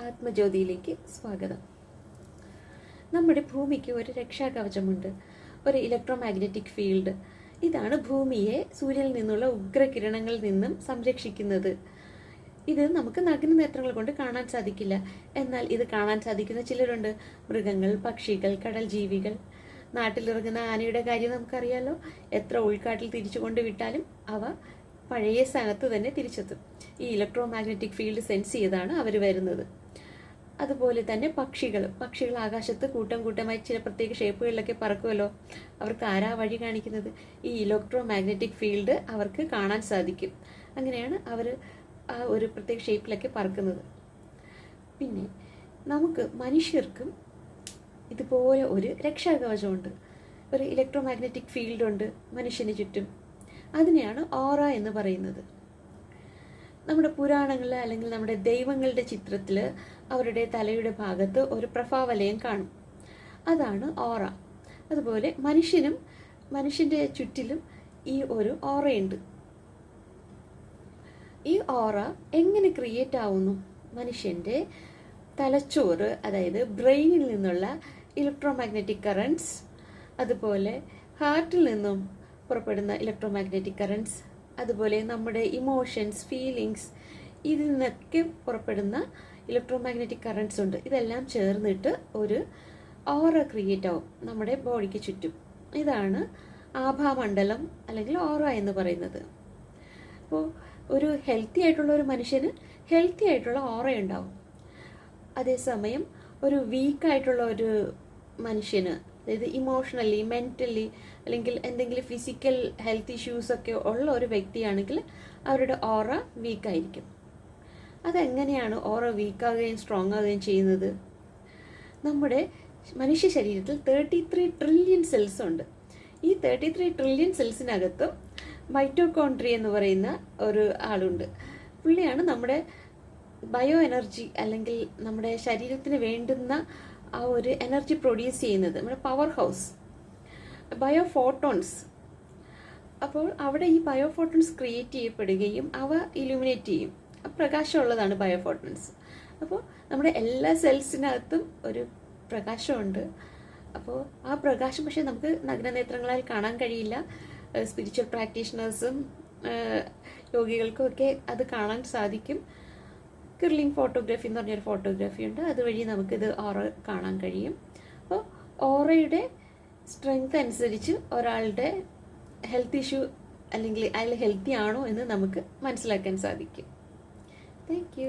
ആത്മജ്യോതിയിലേക്ക് സ്വാഗതം. നമ്മുടെ ഭൂമിക്ക് ഒരു രക്ഷാകവചമുണ്ട്. ഒരു ഇലക്ട്രോ മാഗ്നറ്റിക് ഫീൽഡ് ഇതാണ് ഭൂമിയെ സൂര്യനിൽ നിന്നുള്ള ഉഗ്രകിരണങ്ങളിൽ നിന്നും സംരക്ഷിക്കുന്നത്. ഇത് നമുക്ക് നഗ്ന നേത്രങ്ങൾ കൊണ്ട് കാണാൻ സാധിക്കില്ല. എന്നാൽ ഇത് കാണാൻ സാധിക്കുന്ന ചിലരുണ്ട്. മൃഗങ്ങൾ പക്ഷികൾ കടൽ ജീവികൾ നാട്ടിലിറങ്ങുന്ന ആനയുടെ കാര്യം നമുക്കറിയാലോ. എത്ര ഉൾക്കാട്ടിൽ തിരിച്ചു കൊണ്ടുവിട്ടാലും അവ പഴയ സ്ഥാനത്ത് തന്നെ തിരിച്ചെത്തും. ഈ ഇലക്ട്രോ മാഗ്നറ്റിക് ഫീൽഡ് സെൻസ് ചെയ്താണ് അവർ വരുന്നത്. അതുപോലെ തന്നെ പക്ഷികൾ. പക്ഷികൾ ആകാശത്ത് കൂട്ടം കൂട്ടമായി ചില പ്രത്യേക ഷേപ്പുകളിലൊക്കെ പറക്കുമല്ലോ. അവർക്ക് ആരാ വഴി കാണിക്കുന്നത്? ഈ ഇലക്ട്രോ മാഗ്നറ്റിക് ഫീൽഡ് അവർക്ക് കാണാൻ സാധിക്കും. അങ്ങനെയാണ് അവർ ആ ഒരു പ്രത്യേക ഷേപ്പിലൊക്കെ പറക്കുന്നത്. പിന്നെ നമുക്ക് മനുഷ്യർക്കും ഇതുപോലെ ഒരു രക്ഷാകവചമുണ്ട്. ഒരു ഇലക്ട്രോ മാഗ്നറ്റിക് ഫീൽഡ് ഉണ്ട് മനുഷ്യന് ചുറ്റും. അതിനെയാണ് ഓറ എന്ന് പറയുന്നത്. നമ്മുടെ പുരാണങ്ങളിൽ അല്ലെങ്കിൽ നമ്മുടെ ദൈവങ്ങളുടെ ചിത്രത്തിൽ അവരുടെ തലയുടെ ഭാഗത്ത് ഒരു പ്രഭാവലയം കാണും. അതാണ് ഓറ. അതുപോലെ മനുഷ്യനും മനുഷ്യന്റെ ചുറ്റിലും ഈ ഒരു ഓറയുണ്ട്. ഈ ഓറ എങ്ങനെ ക്രിയേറ്റ് ആവുന്നു? മനുഷ്യന്റെ തലച്ചോറ് അതായത് ബ്രെയിനിൽ നിന്നുള്ള ഇലക്ട്രോ മാഗ്നറ്റിക് കറൻസ് അതുപോലെ ഹാർട്ടിൽ നിന്നും പുറപ്പെടുന്ന ഇലക്ട്രോ മാഗ്നറ്റിക് കറൻസ് അതുപോലെ നമ്മുടെ ഇമോഷൻസ് ഫീലിങ്സ് ഇതിൽ നിന്നൊക്കെ പുറപ്പെടുന്ന ഇലക്ട്രോ മാഗ്നറ്റിക് കറൻസ് ഉണ്ട്. ഇതെല്ലാം ചേർന്നിട്ട് ഒരു ഓറ ക്രിയേറ്റ് ആവും നമ്മുടെ ബോഡിക്ക് ചുറ്റും. ഇതാണ് ആഭാമണ്ഡലം അല്ലെങ്കിൽ ഓറ എന്ന് പറയുന്നത്. അപ്പോൾ ഒരു ഹെൽത്തി ആയിട്ടുള്ള ഒരു മനുഷ്യന് ഹെൽത്തി ആയിട്ടുള്ള ഓറ ഉണ്ടാവും. അതേസമയം ഒരു വീക്കായിട്ടുള്ള ഒരു മനുഷ്യന് അതായത് ഇമോഷണലി മെന്റലി അല്ലെങ്കിൽ എന്തെങ്കിലും ഫിസിക്കൽ ഹെൽത്ത് ഇഷ്യൂസൊക്കെ ഉള്ള ഒരു വ്യക്തിയാണെങ്കിൽ അവരുടെ ഓറ വീക്കായിരിക്കും അതെങ്ങനെയാണ് ഓറ വീക്കാകുകയും സ്ട്രോങ് ആകുകയും ചെയ്യുന്നത്? നമ്മുടെ മനുഷ്യ ശരീരത്തിൽ തേർട്ടി ത്രീ ട്രില്യൺ സെൽസ് ഉണ്ട്. ഈ തേർട്ടി ത്രീ ട്രില്യൺ സെൽസിനകത്തും മൈറ്റോകോൺട്രി എന്ന് പറയുന്ന ഒരു ആളുണ്ട്. പുള്ളിയാണ് നമ്മുടെ ബയോ എനർജി അല്ലെങ്കിൽ നമ്മുടെ ശരീരത്തിന് വേണ്ടുന്ന ആ ഒരു എനർജി പ്രൊഡ്യൂസ് ചെയ്യുന്നത് നമ്മുടെ പവർ ഹൗസ് ബയോ ഫോട്ടോൺസ് അപ്പോൾ അവിടെ ഈ ബയോ ഫോട്ടോൺസ് ക്രിയേറ്റ് ചെയ്യപ്പെടുകയും അവ ഇലുമിനേറ്റ് ചെയ്യും. പ്രകാശമുള്ളതാണ് ബയോ ഫോട്ടോൺസ് അപ്പോൾ നമ്മുടെ എല്ലാ സെൽസിനകത്തും ഒരു പ്രകാശമുണ്ട്. അപ്പോൾ ആ പ്രകാശം പക്ഷേ നമുക്ക് നഗ്നനേത്രങ്ങളാൽ കാണാൻ കഴിയില്ല. സ്പിരിച്വൽ പ്രാക്ടീഷണേഴ്സും യോഗികൾക്കും ഒക്കെ അത് കാണാൻ സാധിക്കും. കിർലിംഗ് ഫോട്ടോഗ്രാഫി എന്ന് പറഞ്ഞൊരു ഫോട്ടോഗ്രാഫി ഉണ്ട്. അതുവഴി നമുക്കിത് ഓറ കാണാൻ കഴിയും. അപ്പോൾ ഓറയുടെ സ്ട്രെങ്ത് അനുസരിച്ച് ഒരാളുടെ ഹെൽത്ത് ഇഷ്യൂ അല്ലെങ്കിൽ അയാൾ ഹെൽത്തി ആണോ എന്ന് നമുക്ക് മനസ്സിലാക്കാൻ സാധിക്കും. താങ്ക്